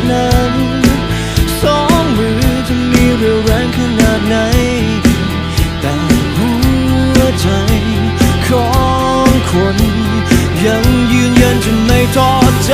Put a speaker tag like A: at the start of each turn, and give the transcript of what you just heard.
A: ดนั้นสองมือจะมีเรี่วแรงขนาดไหน แต่หัวใจของคน ยังยืนยันจะไม่ท้อใจ